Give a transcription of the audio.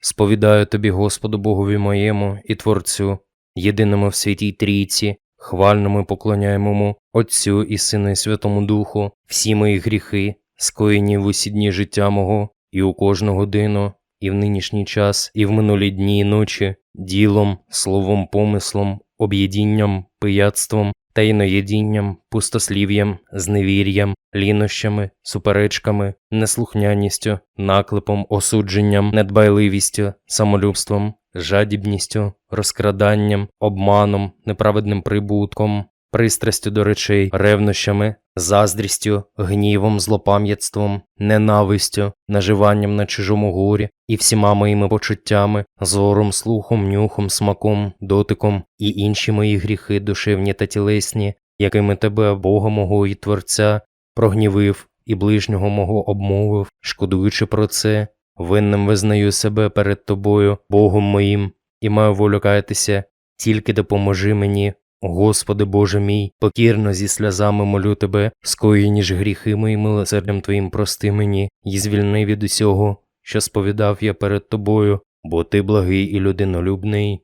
Сповідаю тобі, Господу Богові моєму і Творцю, єдиному в святій трійці, хвальному і поклоняємому Отцю і Сину і Святому Духу, всі мої гріхи, скоєні в усі дні життя мого, і у кожну годину, і в нинішній час, і в минулі дні і ночі, ділом, словом, помислом, об'єдінням, пияцтвом, таїноєдінням, пустослів'ям, зневір'ям, лінощами, суперечками, неслухняністю, наклепом, осудженням, недбайливістю, самолюбством, жадібністю, розкраданням, обманом, неправедним прибутком, пристрастю до речей, ревнощами, заздрістю, гнівом, злопам'ятством, ненавистю, наживанням на чужому горі і всіма моїми почуттями, зором, слухом, нюхом, смаком, дотиком і інші мої гріхи душевні та тілесні, якими тебе, Бога мого і Творця, прогнівив і ближнього мого обмовив, шкодуючи про це, винним визнаю себе перед тобою, Богом моїм, і маю волю каятися, тільки допоможи мені, Господи Боже мій, покірно зі сльозами молю тебе, скоєні ж гріхи мої милосердям Твоїм прости мені, і звільни від усього, що сповідав я перед тобою, бо ти благий і людинолюбний.